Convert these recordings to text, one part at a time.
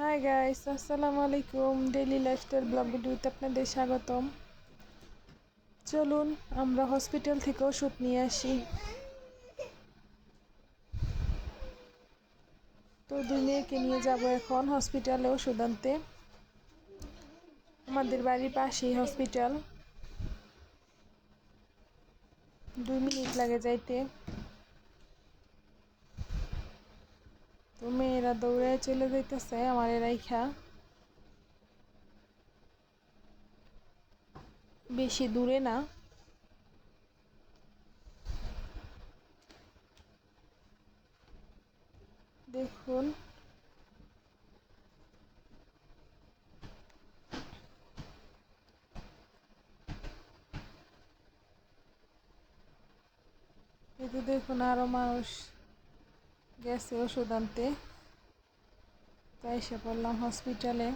Hi guys আসসালামু আলাইকুম daily lifestyle blog ভিডিওতে আপনাদের স্বাগতম। চলুন, আমরা হসপিটাল থেকে ওষুধ নিয়ে আসি। তো দুই মেয়েকে নিয়ে যাব এখন হসপিটালে ওষুধ আনতে। আমাদের বাড়ির পাশেই হসপিটাল দুই মিনিট লাগে যাইতে। তো মেয়েরা দৌড়ে চলে যাইতেছে আমার রাইখা। বেশি দূরে না। দেখুন। এতে দেখুন আরও মানুষ। গেছে ওষুধ আনতে। তাই এসে পড়লাম হসপিটালে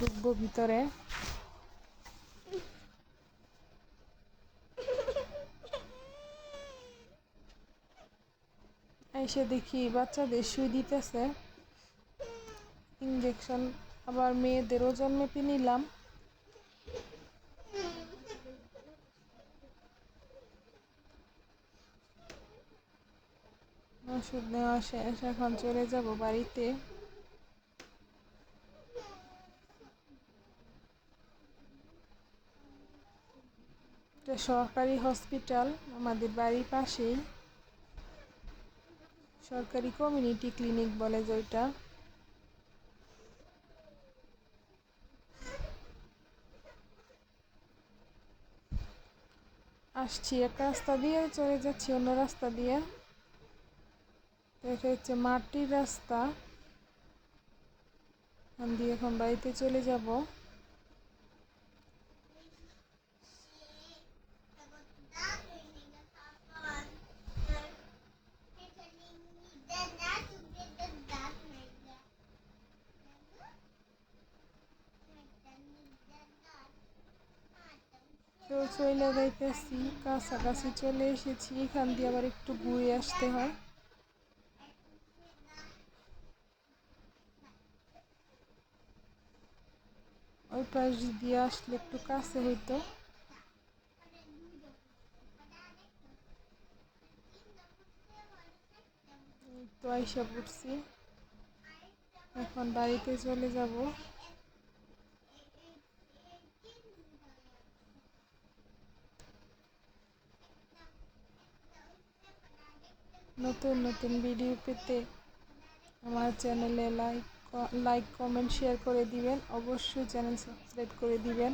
ঢুকবো ভিতরে। এসে দেখি বাচ্চাদের শুই দিতেছে। ইঞ্জেকশন আবার মেয়েদের ওজন মেপে নিলাম। ওষুধ নেওয়া শেষ, এখন চলে যাব বাড়িতে। সরকারি হসপিটাল, আমাদের বাড়ির পাশেই। সরকারি কমিউনিটি ক্লিনিক বলে যেটা। আসছি, এক রাস্তা দিয়ে চলে যাচ্ছি, অন্য রাস্তা দিয়ে। এটা হচ্ছে মাটির রাস্তা। আমি এখন বাড়িতে চলে যাব। চলে যাইতেছি, কাছাকাছি চলে এসেছি, এখান দিয়ে আবার একটু ঘুরে আসতে হয়। ওই পাশ দিয়ে আসলে একটু কাছে হইতো। তো আইসা পড়ছি। এখন বাড়িতে চলে যাব। নতুন নতুন ভিডিও পেতে আমার চ্যানেলে লাইক লাইক কমেন্ট শেয়ার করে দিবেন। অবশ্যই চ্যানেল সাবস্ক্রাইব করে দিবেন।